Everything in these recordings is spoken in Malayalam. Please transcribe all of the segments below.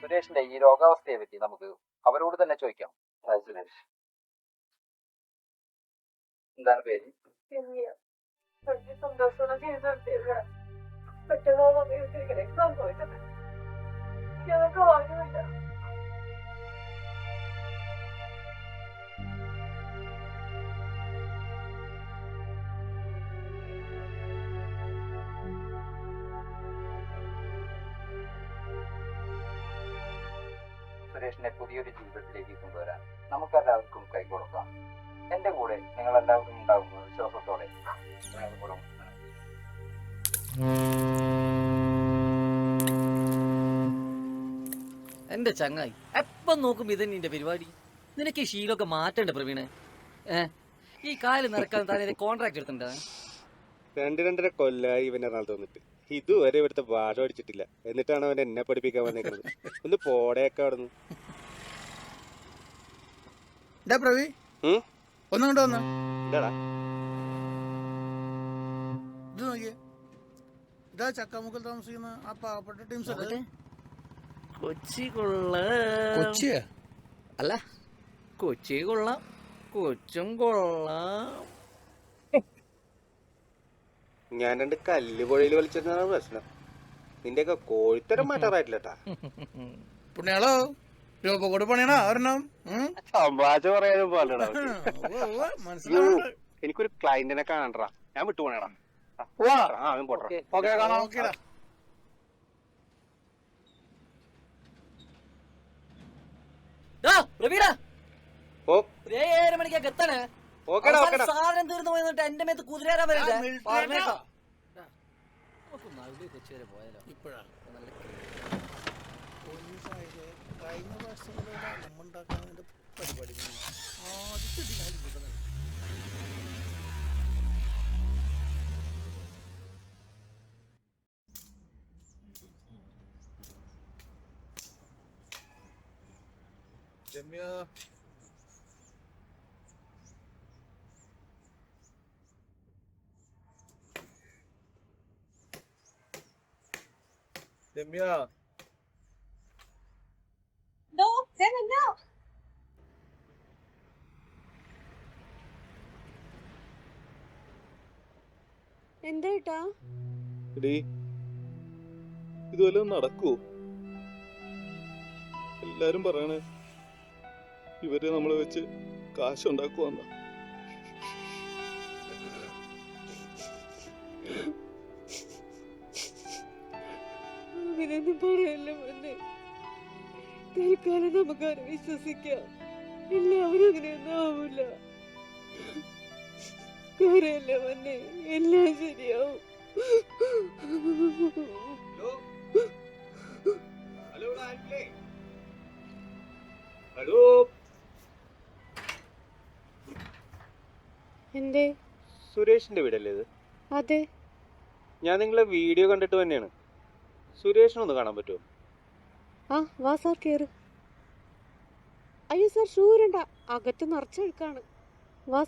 സുരേഷിന്റെ ഈ രോഗാവസ്ഥയെ പറ്റി നമുക്ക് അവരോട് തന്നെ ചോദിക്കാം. സുരേഷ്. എന്താണ് പേര്? പെട്ടെന്നാണ് സംഭവിച്ചത് ഞങ്ങൾക്ക് വാങ്ങുന്നില്ല സുരേഷിനെ പുതിയൊരു ജീവിതത്തിലേക്ക് കൊണ്ടുവരാൻ നമുക്കെല്ലാവർക്കും കൈകൊടുക്കാം എന്റെ കൂടെ നിങ്ങൾ എല്ലാവരും ഉണ്ടാകുന്ന വിശ്വാസത്തോടെ എന്റെ ചങ്ങായി എപ്പം നോക്കും ഇതന്നെ നിന്റെ പരിപാടി? നിനക്ക് ഈ ശീലമൊക്കെ മാറ്റണ്ട പ്രവീണ്? ഏ? ഈ കാൽ നിറക്കാൻ താൻ കോൺട്രാക്ട് എടുത്തിട്ടുണ്ടാ? രണ്ട് രണ്ടര കൊല്ലായി ഇവനെ എറണാകുളത്ത് വന്നിട്ട് ഇതുവരെ ഇവിടുത്തെ ഭാഷ പഠിച്ചിട്ടില്ല. എന്നിട്ടാണ് അവൻ എന്നെ പഠിപ്പിക്കാൻ വന്നേക്കുന്നത്. ഒന്ന് പോടയൊക്കെ അവിടെ നിന്ന് പ്രവി? ഉം? ഒന്നും കൊണ്ട് വന്ന. എന്താടാ? ഇത് നോക്കിയേ. ഇതാ ചക്കാമുക്കൽ താമസിക്കുന്ന ആ പാവപ്പെട്ട ടീംസ് അല്ലേ കൊച്ചി കൊള്ള. കൊച്ചിയാ? അല്ല കൊച്ചി കൊള്ളാം. കൊച്ചും കൊള്ളാം. ഞാൻ രണ്ട് കല്ല് പുഴയിൽ വലിച്ചിരുന്നതാണ് പ്രശ്നം. നിന്റെയൊക്കെ കോഴിത്തരം മാറ്റാറായിട്ടില്ല കേട്ടാ പുണ്യാളോ? രൂപ പണിയണ? ഒരെണ്ണം? ഉം? സംഭാഷ പറയാനും. എനിക്കൊരു ക്ലയന്റിനെ കാണണ്ടാ. ഞാൻ വിട്ടു പോണേടാ. ആ അവൻ പോട്ടെ. ഓക്കെ കാണാം ഓക്കേടാ. ഓ. ഒരേ ഏഴര മണിക്കൊക്കെ എത്തണേ? ഓക്കേടാ അവസാനം ഓക്കേടാ. സാധനം തീർന്നു പോയിട്ട് എന്റെ മേത്ത് കുതിരേരാ ആ, വരില്ല. military പറഞ്ഞേക്കാം. ആട്ടോ. ദാ, നമുക്ക് മറുപടി കൊച്ചി വരെ പോയാലോ? ഇപ്പഴാ നല്ല പോലീസായത് കഴിഞ്ഞ പോലെ പരിപാടി ആദ്യത്തെ ദിനം കിട്ടുന്നത് Ramya Ramya No, Seven, no. എന്താ ഏട്ടാ? എടീ ഇതുവല്ല നടക്കൂ എല്ലാരും പറയണ ഇവർ നമ്മളെ വെച്ച് കാശ് കാശുണ്ടാക്കുവന്ന. അങ്ങനെയൊന്നും പറയല്ല മോനെ. തൽക്കാലം അവരെ വിശ്വസിക്കാം. എല്ലാവരും അങ്ങനെയൊന്നും ആവൂല. കരയല്ല വന്ന് എല്ലാം ശരിയാവും. ഹലോ? ഹലോ? എന്തേ? സുരേഷിന്റെ വീടല്ലേ ഇത്? അതെ. ഞാൻ നിങ്ങളെ വീഡിയോ കണ്ടിട്ട് തന്നെയാണ്. സുരേഷിനൊന്ന് കാണാൻ പറ്റുമോ? ആ വാ സാർ കേറ്. അയ്യോ സാർ ഷൂരണ്ട അകത്ത് നിറച്ചെഴുക്കാണ് വാ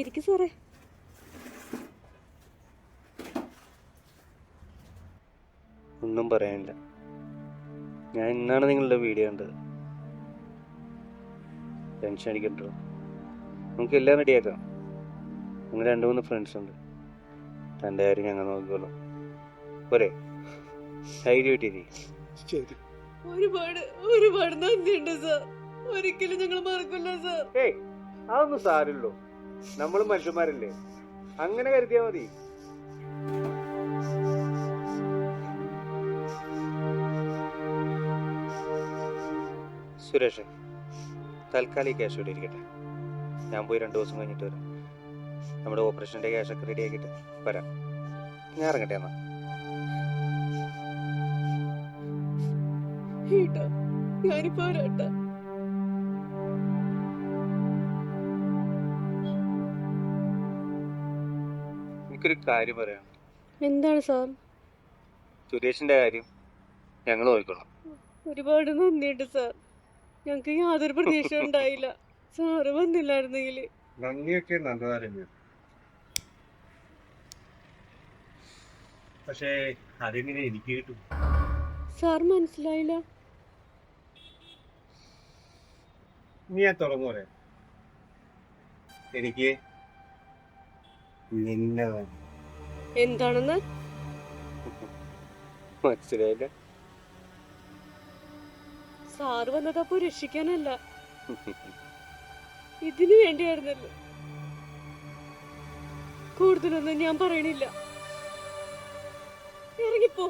ഇരിക്കു സാറേ. ഒന്നും പറയാനില്ല. ഞാൻ ഇന്നാണ് നിങ്ങളുടെ വീഡിയോ കണ്ടത്. ടെൻഷൻ അടിക്കണ്ടോ നമുക്ക് എല്ലാം റെഡിയാക്കാം നിങ്ങൾ രണ്ട് മൂന്ന് ഫ്രണ്ട്സ് ഉണ്ട്. തന്റെ കാര്യം ഞങ്ങൾ നോക്കിക്കോളും. പോരെ? ധൈര്യമായിട്ടിരി ശരി. ഒരുപാട് ഒരുപാട് നന്ദിയുണ്ട് സാർ ഒരിക്കലും ഞങ്ങൾ മറക്കില്ല സാർ ഏയ് അതൊന്നും സാരല്ലോ നമ്മൾ മനുഷ്യന്മാരല്ലേ? അങ്ങനെ കരുതിയാ മതി. സുരേഷ് തൽക്കാലം ഈ ക്യാഷ് ഇവിടെ ഇരിക്കട്ടെ. ഞാൻ പോയി രണ്ട് ദിവസം കഴിഞ്ഞിട്ട് വരാം. നമ്മുടെ ഓപ്പറേഷന്റെ ക്യാഷൊക്കെ റെഡി ആക്കിയിട്ട് വരാം. ഞാൻ ഇറങ്ങട്ടെ എന്നാ. ഞാനിപ്പോ വരാട്ടാ. എനിക്കൊരു കാര്യം പറയാം. എന്താണ് സാർ? സുരേഷിന്റെ കാര്യം ഞങ്ങൾ നോക്കിക്കോളാം. ഒരുപാട് നന്ദിയുണ്ട് സാർ. ഞങ്ങൾക്ക് യാതൊരു പ്രതീക്ഷ ഉണ്ടായില്ല. സാറ് വന്നില്ലായിരുന്നെങ്കിൽ ഭംഗിയൊക്കെ നല്ലതായിരുന്നു. പക്ഷേ അതെങ്ങനെ എനിക്ക് കിട്ടും? സാർ മനസ്സിലായില്ല. നീ ഞാൻ തുറന്നു പറയാം എനിക്ക് നിന്നെ. എന്താണെന്ന്? മനസ്സിലായില്ല. സാറ് വന്നതപ്പോ രക്ഷിക്കാനല്ല. ഇതിനു വേണ്ടിയായിരുന്നല്ലോ. കൂടുതലൊന്നും ഞാൻ പറയണില്ല. ഇറങ്ങിപ്പോ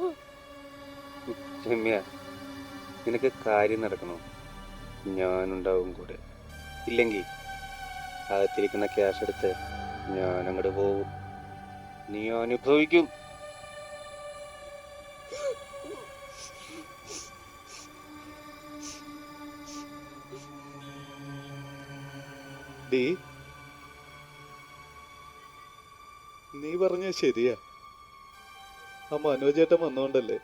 നിനക്ക് കാര്യം നടക്കണോ? ഞാനുണ്ടാവും കൂടെ. ഇല്ലെങ്കിൽ അകത്തിരിക്കുന്ന ക്യാഷ് എടുത്ത് ഞാൻ അങ്ങോട്ട് പോകും. നീ അനുഭവിക്കും. ഡീ നീ പറഞ്ഞ ശരിയാ. ആ മനോജേട്ടൻ വന്നോണ്ടല്ലേ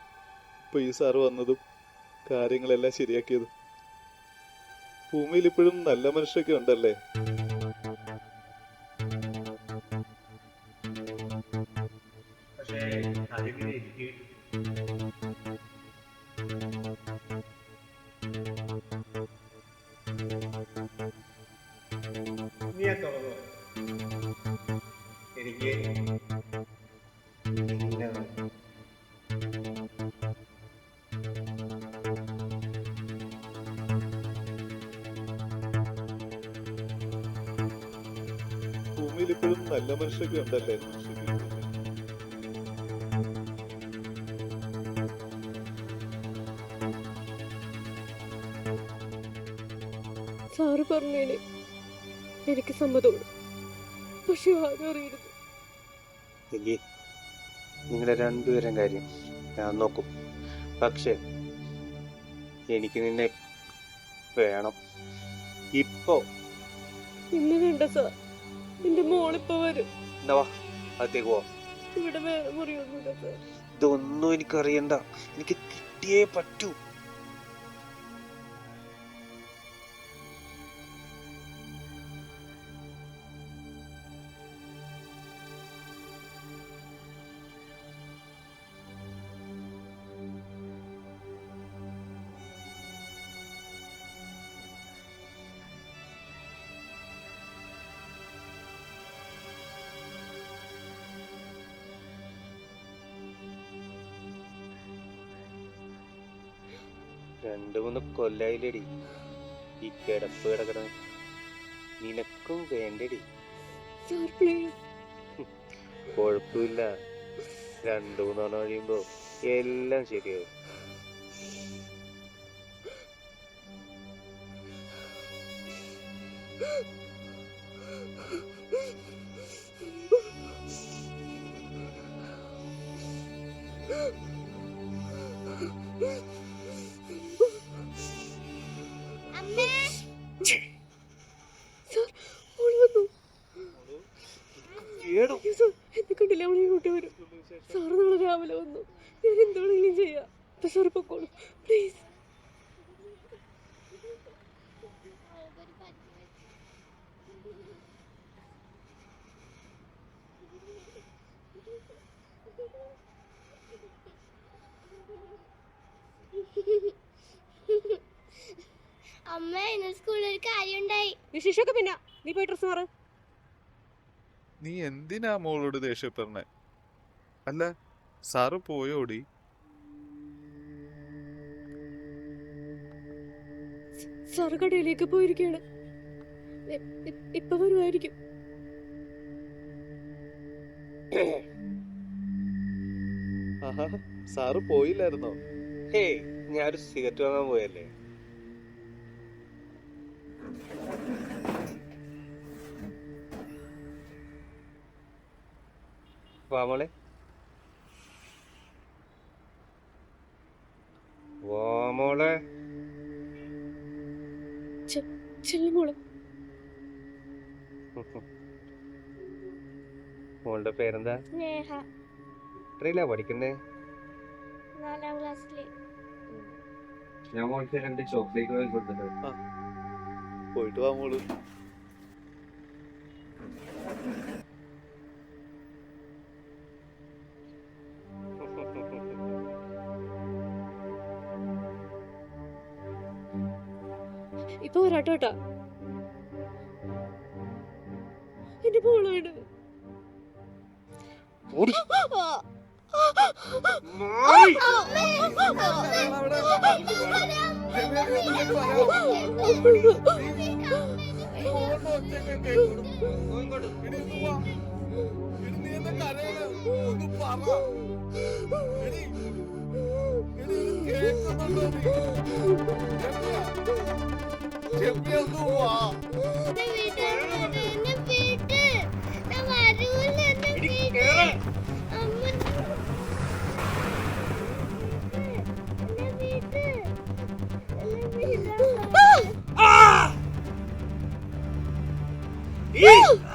ഇപ്പൊ ഈ സാറ് വന്നതും കാര്യങ്ങളെല്ലാം ശരിയാക്കിയതും. ഭൂമിയിൽ ഇപ്പോഴും നല്ല മനുഷ്യരൊക്കെ ഉണ്ടല്ലേ? നല്ല മനുഷ്യരൊക്കെ ഉണ്ടല്ലേ? സാറ് പറഞ്ഞേന്. എനിക്ക് സമ്മതമുണ്ട്. പക്ഷെ ആരും അറിയരുത്. നിങ്ങളെ രണ്ടുപേരും കാര്യം ഞാൻ നോക്കും. പക്ഷേ എനിക്ക് നിന്നെ വേണം. ഇപ്പോ. ഇന്ന് വേണ്ട സാർ. എന്റെ മോളിപ്പോ വരും. എന്താ വാ അകത്തേക്ക് പോവാം. ഇവിടെ വേറെ മുറിയൊന്നുമില്ല സാർ ഇതൊന്നും എനിക്കറിയണ്ട. എനിക്ക് കിട്ടിയേ പറ്റൂ. രണ്ടു മൂന്ന് കൊല്ലായില്ലേടി. ഈ കിടപ്പ് കിടക്കണം നിനക്കും വേണ്ടടി. കൊഴപ്പില്ല. കുഴപ്പമില്ല രണ്ടു മൂന്നെണ്ണം കഴിയുമ്പോ എല്ലാം ശരിയാവും. സാർ അമ്മ ഇന്ന് സ്കൂളിൽ ഒരു കാര്യം ഉണ്ടായി വിശേഷമൊക്കെ പിന്നെ. നീ പോയി ഡ്രസ് മാറ്. നീ എന്തിനാ മോളോട് ദേഷ്യപ്പെടണേ? അല്ല സാറ് പോയോടി. സാറ് കടയിലേക്ക് പോയിരിക്കുകയാണ്. ഇപ്പൊ വരുമായിരിക്കും. ആഹാ സാറ് പോയില്ലായിരുന്നോ? ഹേയ് ഞാനൊരു സിഗരറ്റ് വാങ്ങാൻ പോയല്ലേ? വാമോളെ വാ മോളെ. ചെല്ലു മോളെ. മോളുടെ പേരെന്താ? സ്നേഹ. എത്രയിലാ പഠിക്കുന്നേ? നാലാം ക്ലാസ്സിൽ. ഞാൻ മോൾക്ക് രണ്ട് ചോക്ലേറ്റ് വാങ്ങി കൊടുത്തിട്ടുണ്ട്. പോയിട്ട് വാ മോൾ. ഇപ്പൊ വരാട്ടോട്ടാ എന്റെ ഓടി. കേൾക്കുന്നുണ്ടോ ഒന്ന് വാ Ha ha!